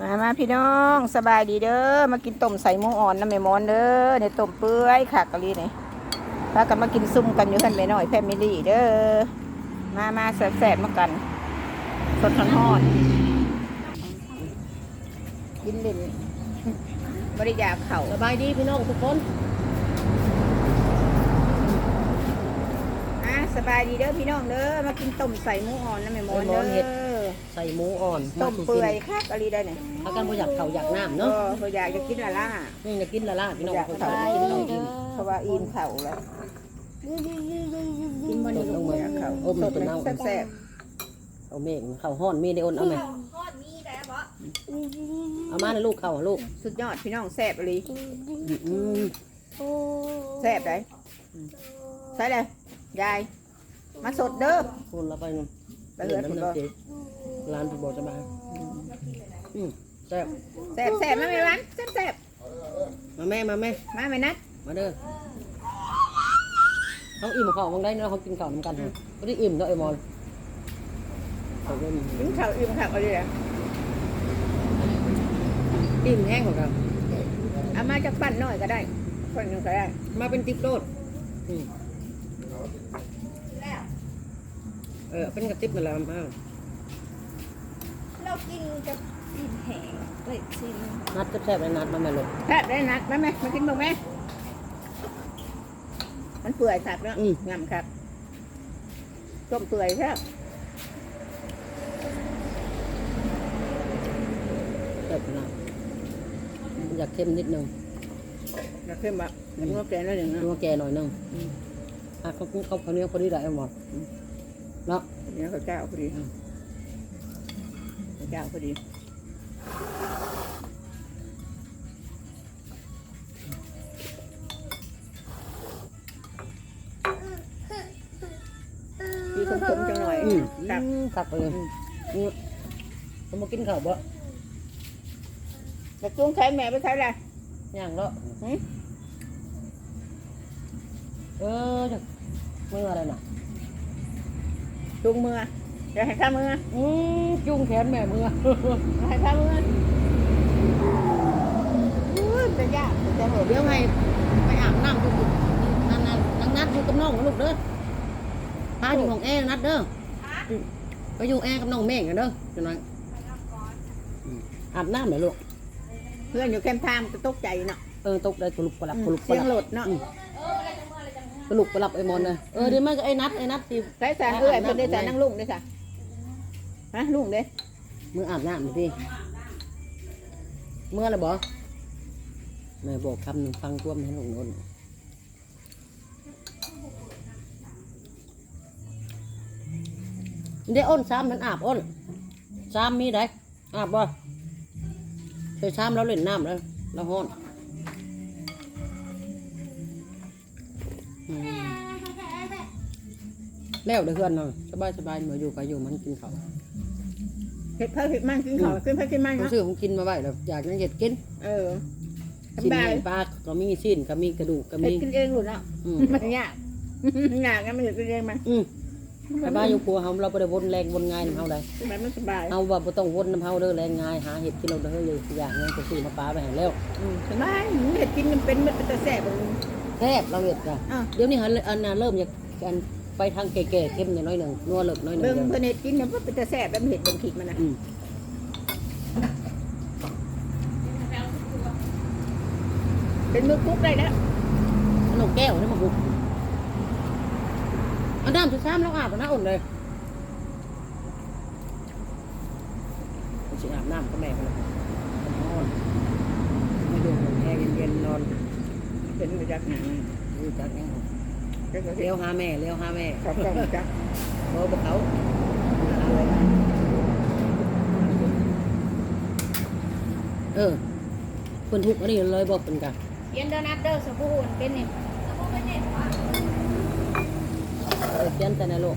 มามาพี่น้องสบายดีเด้อมากินต้มใส่หมูอ่อนน้ำแม่มอนเด้อในต้มเปื่อยขากกะลีนี่พากันมากินซุ่มกันอยู่กันไปหน่อยแฟมิลี่เด้อมามาแซ่บๆมากันสดร้อนๆกินเล่นบริยากเข่าสบายดีพี่น้องทุกคนอะสบายดีเด้อพี่น้องเด้อมากินต้มใส่หมูอ่อนน้ำแม่มอนเด้อ ใส่หมูอ่อนต้มเปื่อยขากกะลีได้เนี่ยถ้ากันบ่อยากเข่าอยากน้ำเนาะเนาะเขาอยากจะกินละล่านี่จะกินละล่าพี่น้องอยากคนเข่าเข่ากินน้องกินเพราะว่าอิ่มเข่าแล้วกินมันลงมาเขาโอ้มันเป็นเน่าแซ่บเอาเมฆเข่าห้อนมีได้อ้นเอาไหมเอามาในลูกเข่าลูกๆสุดยอดพี่น้องแซ่บเลยอืมแซ่บเลยใช่เลยยายมาสดเด้อคนละไปนึงไปเหือนผมก็ ร้านถูกบอกจะมาอืมแซ่บแซ่บแซ่บมาไหมวันแซ่บแซ่บมาแม่มาแม่ มาไหมนัดมาเด้อเขาอิ่มข้าวบางได้เนาะเขากินข้าวน้ำกันเขาได้อิ่มเนาะไอ้มอนเขาก็กินข้าวอิ่มข้าวเอาเลยอะอิ่มแห้งของเราเอามาจากปั้นหน่อยก็ได้ คนหนึงก็ได้มาเป็นติ๊บโลดอืมเออเป็นกระติ๊บนั่นแหละมาเรากินกับอิ่มแห้งเลยชิมนัดแซ่บๆเลยนัดมาแม่ลูกแซ่บได้นัดมาไหมมากินบ้างไหมมันเปื่อยครับเนาะงามครับต้มเปื่อยใช่ไหมแซ่บขนาดอยากเค็มนิดนึงอยากเข้มแบบอยากงอกแกงแล้วหนึ่งดูเนาะว่าแกหน่อยนึงอะเขาเขาเขาเนี้ยพอดีได้ไอ้หมดเนาะเนี่ยเขาวเจ้าพอดี ข้าวเจ้าพอดีมีคมๆจังหน่อยอืมครับตักไปเลยอืมเขามากินข้าวบ่แต่จุ้งใช้แม่ไปใช้อะไรย่างแล้วหืมเออจะมืออะไรน่ะจุ้งมือ เดี๋ยวให้ข้ามืออืมจุ้งแขนแม่มือให้ข้ามืออุ้ยจะยากจะเหนื่อยเดี๋ยวไงไปอาบน้ำดูนั่นนั่นนั่งนัดอยู่กับน้องนะลูกเด้อพาอยู่ของแอร์นัดเด้อไปอยู่แอร์กับน้องเมฆกันเด้อจังนั้นอืมอาบน้ำเหรอลูกเพื่อนอยู่แคมป์ทามจะตกใจเนาะเออตกได้กระลุกกระลับกระลุกกเสีระยงลับโหลดเนาะกระลุกกระลับไอ้มอนเลยเออเดี๋ยวมันก็ไอ้นัดไอ้นัดสิใช้สารเอื้อยเพื่อนได้สารนั่งลุงได้สะ ฮะลุงเด้มืออาบน้ำดิเมื่อไรบอแม่บอกคำหนึ่งฟังท่วมให้หลงโนนเดี๋ยวอ้นซ้ำมันอาบอ้นซ้ำมีได้อาบบ่เคยซ้ำแล้วเล่นน้ำแล้วแล้วห้อนแล้วเด็กเพื่อนเนาะสบายสบายมาอยู่ไปอยู่มันกินเขา เห็ดเพิ่มเห็ดมันกินข้าวขึ้นเพิ่มกินมันผมเนาะซื้อผมกินมาไว้แล้วอยากนั่งเห็ดกินเออชิ้นสบายใหญ่ปลาก็มีชิ้นก็มีกระดูกก็เห็ดมีกินเองหลุดเนาะอืมมันยากยากงั้นมันเห็ดกินเองมันอืมแต่บ้านอยู่ครัวเฮาเราบ่ได้วนแรงวนง่ายนำเฮาได้สบายมันสบายเฮาว่าบ่ต้องวนนำเฮาเด้อแรงง่ายหาเห็ดกินเราเด้อเลยอย่างนึงก็ซื้อมาปลาไปให้แล้วอืมสบายหนูเห็ดกินมันเป็นมันเป็นตะแสบมันแทบเราเห็ดจ้ะอะเดี๋ยวนี้เฮาอันน่ะเริ่มอยากกัน ไปทางแก่ๆเข้มอย่างน้อยหนึงนัวเลิกน้อยหนึงเบิ่งเดียวเพิ่นเห็ดกินเนี่ยมันเป็นตะแสบแล้วมันเห็ดเป็นผิดมันนะอืมเป็นมือกุ๊กได้แล้วขนมแก้วนี่มาบุกเอาน้ำสุดซ้ำแล้วอาบแล้วนะอ่อนเลยสิอาบน้ำก็แม่กันเลยนอนไม่ดูแอร์เย็นๆนอนเป็นมาจากไหน รู้จักยังก็ จะเลี้ยวหาแม่เลี้ยวหาแม่ขอบกล้องจ้ะเบอร์บอกเขาเออคนทุกข์อันนี้เลยบอกเป็นกันเย็นเดอนัดเดอสบู่เป็นนี่เออเขียนแต่ในโลก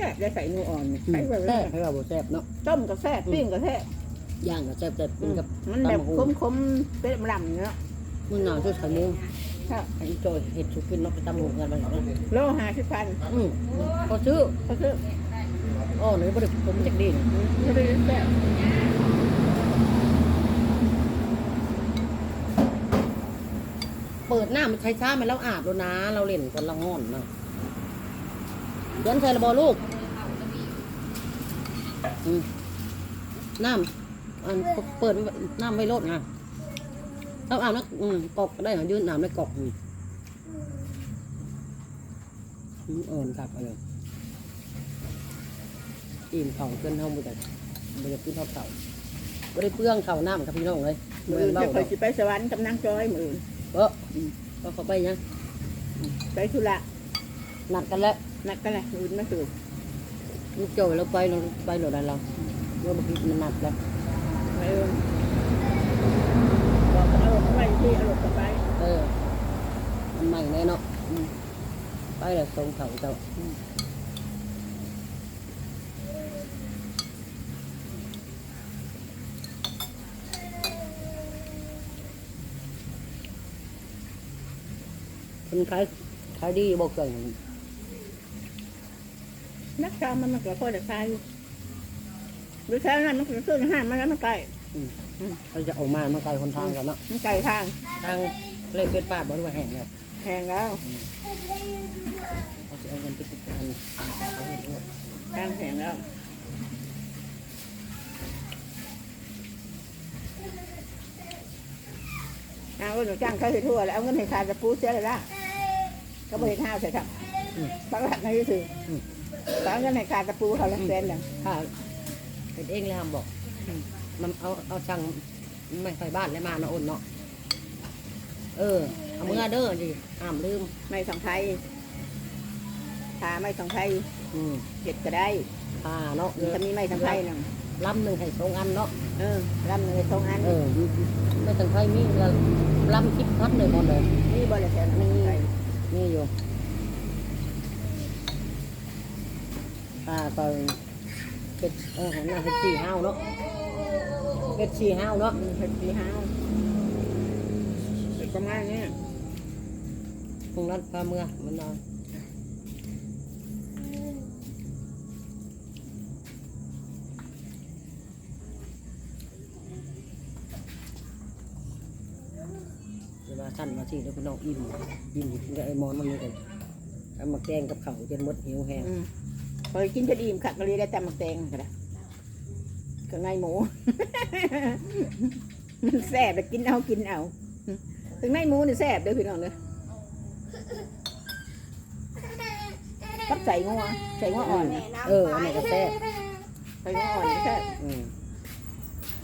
ซ่บได้ใส่นูอ่อนนี่ใส่ไปเลแซ่ยบให้เราบอกแซ่บเนาะต้มก็แซ่บปิ้งก็แซ่บย่างกับแซ่บแต่เป็นกับมันแบบตำบักคหุ่มงคมๆเป็นลำเนาะมันหนาวชุดไข่มุกครับไอ้จอยเห็ดสุกินเนาะไปตำหุ่งกันไปเนาะโลหาสิบพันอืมพอซื้อก็คืออ๋อหนูบ่ได้ผมจากดีนะไม่ได้แบบเปิดหน้ามันใช้ช้ามันแล้วอาบแล้วนะ เราเล่นกันละง่อนเนาะเดินใส่ระบอลูกอืม น้ำอันเปิดน้ำไว้รดไงเอาอาบน้ำอืมกอกก็ได้เหรอยืนน้ำในกอกอืมอืมเอินกลับไปเลยอิ่มเข่าเกินเท่าบุตรบุตรกินเท่าเข่าไม่ได้เปลื้องเข่าน้ำกับพี่น้องเลยมืเมื่ออจะเบ้าเคยสิไปสวรรค์กับนางจอยมือเอออืมก็เขาไปยังไปธุระนัดกันแล้วนักกันแหละมือมาตื่น ลูกโจยเราไปเราไปหรืออะไรเราเมื่อกี้มันนัดแล้วเออบอกเอารมณ์ไปที่เอารมณ์ไปเออมันใหม่แน่เนาะอืมไปเลยทรงเขาเจ้าอืมคนขายขายดีบอกเกิน นักการมันมันก็พอจะตายอยู่หรือใช้นั้นมันก็ขึ้นห้ามมันแล้วมันไกลเขาจะเออกมามาไกลคนทางกันเนาะมันไกลทางทางเล่นเป็นป้าบริวารแห่งเนี่ยแพงแล้วเขาจะเอาเงินไปติดกันเขาเห็นด้วยทางแพงแล้วเอาหนูจ้างเขาให้ทั่วแล้วเอาเงินให้ทานจะปูเสียเลยละเขาบริห้าใส่ครับบางหลักในที่สุด บางเงินให้ขาดตะปูเขาละแสนหนึ่งค่ะเป็นเองเลยครับบอก มันเอาเอาช่างไม่ใส่บ้านแล้วมาเนาะอ้นเนาะ เออ เอามือเด้อดิห้ามลืม ไม่สองไทยทาไม่สองไทยอืมเห็ดก็ได้ผ้าเนาะจะมีไม่สองไทยหนึ่งลำหนึ่งให้สองอันเนาะ เออลำหนึ่งสองอัน เออ ไม่ต้องใช้มีละลำคิดพัดเลยหมดเลยนี่บริษัทมีนี่อยู่ ผ้าก็เป็ดเออหันหน้าเป็ดสี่ห้าวเนาะเป็ดสี่ห้าวเนาะเห็ดสีห้าวเป็นประมาณนี้พรุ่งนั้นพาเมื่อมันนอนเวลาท่านมาที่แล้วพี่น้องอิ่มอิ่มกินกับไอ้หมอนมันนี่กันเอามาแกงกับเขาวจนหมดหิวแห้งอืม เคยกินจะดีมขัดก็เลยได้แต่มักแตงก็ได้ก็ไงหมู มันแสบแต่กินเอากินเอาถึงในหมูนี่แสบเด้อพี่น้องเด้อกับใส่งัวใส่งัวอ่อน เอออันไหนก็แซ่บใส่งัวอ่อนนี่แซ่บอืม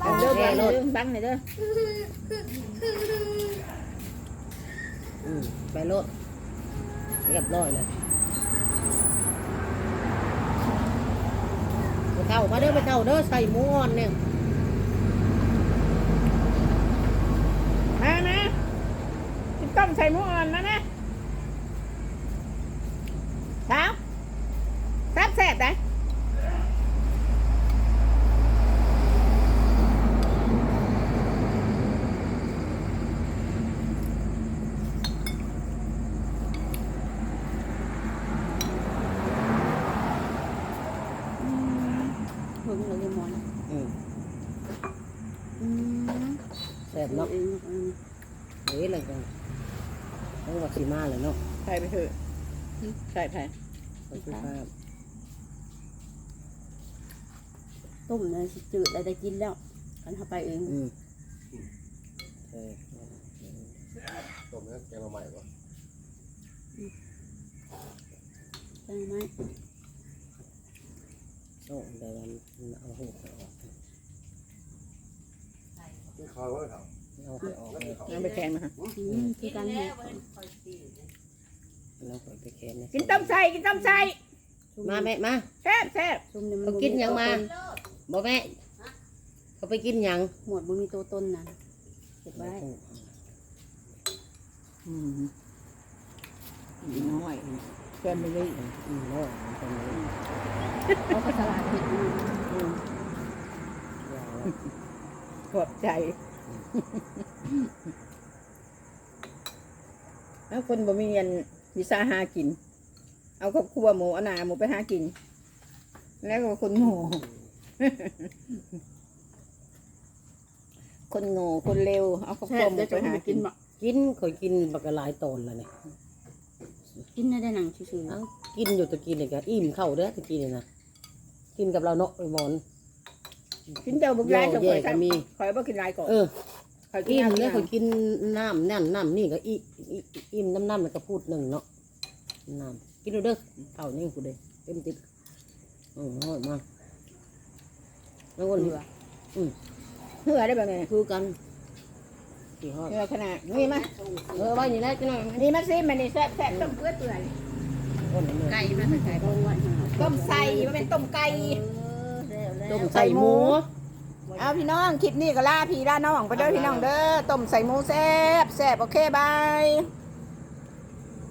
เอาเด้อบังเด้อบังหน่อยเด้ออืมไปโลดเรียบร้อยเลยไป เท่ามาเด้อไปเท่าเด้อใส่หมูอ่อนเนี่ยมานะกินต้มใส่หมูอ่อนนะนะเช้าแซ่บแซ่บได้ เพิ่งเลยหมอน อืม อืม แซ่บเนาะเองอืมเฮ้ยอะไรกันต้องวัดสีมาเลยเนาะใส่ไปเถอะใส่ไปขอบคุณครับต้มเลยสิจืดอะไรได้กินแล้วกันเข้าไปเองอืมเอต้มแล้วแกงมาใหม่ปะใช่ไหมโอ้แต่วันเอาหูไปออกไม่คอยไว้ครับ เอาไปออกเลยเอาไปแกงมาฮะอืมคือการเห็ดแล้วก็ไปแคนเนี่ยกินต้มใส่กินต้มใส่มาแม่มาแซ่บแซ่บซุ่มเนี่ยมันเขากินหยังมาบ่แม่เขาไปกินหยังหมวดบุมีตัวต้นนะเก็บไว้อืมน้อยแกมไม่ได้อืมเนาะมันเป็นอย่างนี้เอาไปสลัดเห็ดมายาวแล้วขอบใจ แล้วคนบ่มีเงินวิสาหากิน เอาครอบครัวหมูเอาหนาหมูไปหากิน แล้วก็คนโง่คนโง่คนเร็วเอาครอบคแซ่รัวบหมูได้ไปจะหามากิกินนบ่กินข่อยกินบักกะหลายตอนแล้วเนี่ยกินได้ได้หนังซื่อๆเอ้าเนาะกินอยู่ตะกี้นี่ก็อิ่มเข้าเด้อตะกี้นี่นะกินกับเราเนาะไอ้หมอน กินเจ้าบุกไล่โย่ข่อยแย่ก็มีคอยบ่กินไรก่อนเออข่อยกินอิ่มน้ำเนี่ยกินข่อยน้ำกินน้ำนั่นน้ำนี่ก็อิอิอิ่มน้ำน้ำแล้วก็พูดหนึ่งเนาะน้ำกินดูเด้อเท่านี้กูเด้เต็มติดอืมอร่อยมากแล้วก็เหลือเหือได้แบบนี้คือกันกี่ฮอดเหือขนาดนี่มาเออไว้นี่แหละจังหน่อยนี่มาซิมันนี่แซ่บแซ่บต้มเปื่อยเปื่อยอ้นเลยไก่มาใส่ต้มวันต้มใส่มันเป็นต้มไก่ ต้มใส่หมู เอาพี่น้องคลิปนี้ก็ล่าพี่ล่าน้องไปเด้อพี่น้องเด้อต้มใส่หมูแซ่บแซ่บโอเคบาย